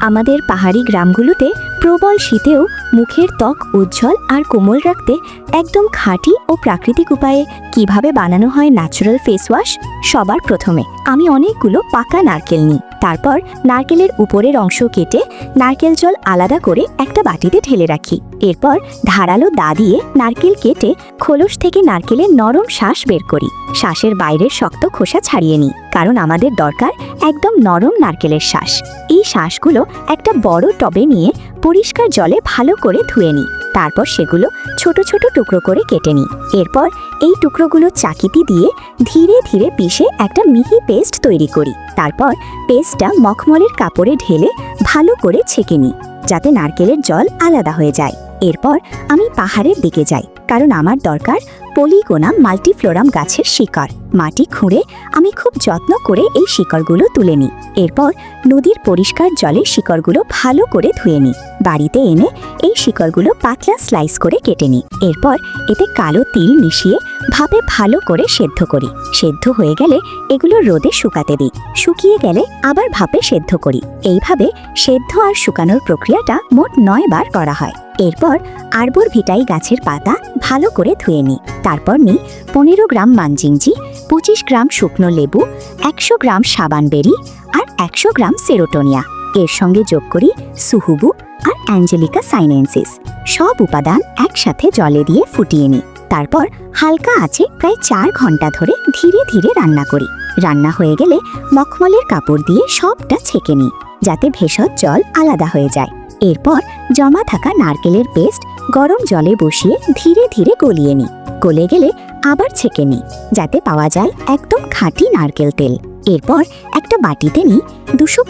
আমাদের পাহাড়ি গ্রামগুলোতে প্রবল শীতেও মুখের ত্বক উজ্জ্বল আর কোমল রাখতে একদম খাঁটি ও প্রাকৃতিক উপায়ে কীভাবে বানানো হয় ন্যাচারাল ফেস ওয়াশ সবার প্রথমে আমি অনেকগুলো পাকা নারকেল নিই। তারপর নারকেলের উপরের অংশ কেটে নারকেল জল আলাদা করে একটা বাটিতে ঢেলে রাখি। এরপর ধারালো দা দিয়ে নারকেল কেটে খোলস থেকে নারকেলের নরম শ্বাস বের করি। শ্বাসের বাইরের শক্ত খোসা ছাড়িয়ে নিই, কারণ আমাদের দরকার একদম নরম নারকেলের শ্বাস। এই শ্বাসগুলো একটা বড় টবে নিয়ে পরিষ্কার জলে ভালো করে ধুয়ে নিই। তারপর সেগুলো ছোট ছোট টুকরো করে কেটে নিই। এরপর এই টুকরোগুলো চাকিতি দিয়ে ধীরে ধীরে পিষে একটা মিহি পেস্ট তৈরি করি। তারপর পেস্টটা মখমলের কাপড়ে ঢেলে ভালো করে ছেঁকে নিই, যাতে নারকেলের জল আলাদা হয়ে যায়। এরপর আমি পাহাড়ের দিকে যাই, কারণ আমার দরকার পলিগোনা মাল্টিফ্লোরাম গাছের শিকড়। মাটি খুঁড়ে আমি খুব যত্ন করে এই শিকড়গুলো তুলে নিই। এরপর নদীর পরিষ্কার জলে শিকড়গুলো ভালো করে ধুয়ে নিই। বাড়িতে এনে এই শিকড়গুলো পাতলা স্লাইস করে কেটে নিই। এরপর এতে কালো তিল মিশিয়ে ভাপে ভালো করে সেদ্ধ করি। সেদ্ধ হয়ে গেলে এগুলো রোদে শুকাতে দিই। শুকিয়ে গেলে আবার ভাপে সেদ্ধ করি। এইভাবে সেদ্ধ আর শুকানোর প্রক্রিয়াটা মোট নয় বার করা হয়। এরপর আরবর ভিটাই গাছের পাতা ভালো করে ধুয়ে নিই তারপর নিই পনেরো গ্রাম মানজিংজি, পঁচিশ গ্রাম শুকনো লেবু, একশো গ্রাম সাবান বেরি আর একশো গ্রাম সেরোটোনিয়া। এর সঙ্গে যোগ করি সুহুবু আর অ্যাঞ্জেলিকা সাইনেন্সিস। সব উপাদান একসাথে জলে দিয়ে ফুটিয়ে নিই তারপর হালকা আছে প্রায় চার ঘণ্টা ধরে ধীরে ধীরে রান্না করি। রান্না হয়ে গেলে মখমলের কাপড় দিয়ে সবটা ছেঁকে নিই, যাতে ভেষজ জল আলাদা হয়ে যায়। এরপর জমা থাকা নারকেলের পেস্ট গরম জলে বসিয়ে ধীরে ধীরে গলিয়ে নিই। গলে গেলে আবার ছেঁকে নিই, যাতে পাওয়া যায় একদম খাঁটি নারকেল তেল। এরপর একটা বাটিতে নিই দুশো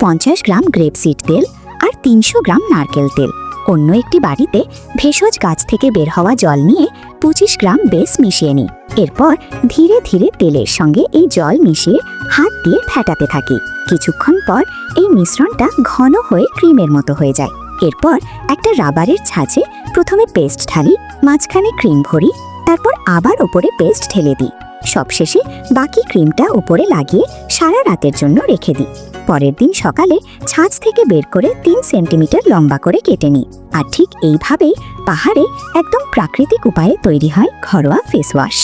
গ্রাম গ্রেপসিড তেল আর তিনশো গ্রাম নারকেল তেল। অন্য একটি বাড়িতে ভেষজ গাছ থেকে বের হওয়া জল নিয়ে পঁচিশ গ্রাম বেস মিশিয়ে নিই। এরপর ধীরে ধীরে তেলের সঙ্গে এই জল মিশিয়ে হাত দিয়ে ফেটাতে থাকি। কিছুক্ষণ পর এই মিশ্রণটা ঘন হয়ে ক্রিমের মতো হয়ে যায়। এরপর একটা রাবারের ছাঁচে প্রথমে পেস্ট ঢালি, মাঝখানে ক্রিম ভরি, তারপর আবার ওপরে পেস্ট ঢেলে দিই। সবশেষে বাকি ক্রিমটা ওপরে লাগিয়ে সারা রাতের জন্য রেখে দিই। পরের দিন সকালে ছাঁচ থেকে বের করে তিন সেন্টিমিটার লম্বা করে কেটে নিই। আর ঠিক এইভাবেই পাহাড়ে একদম প্রাকৃতিক উপায়ে তৈরি হয় ঘরোয়া ফেস ওয়াশ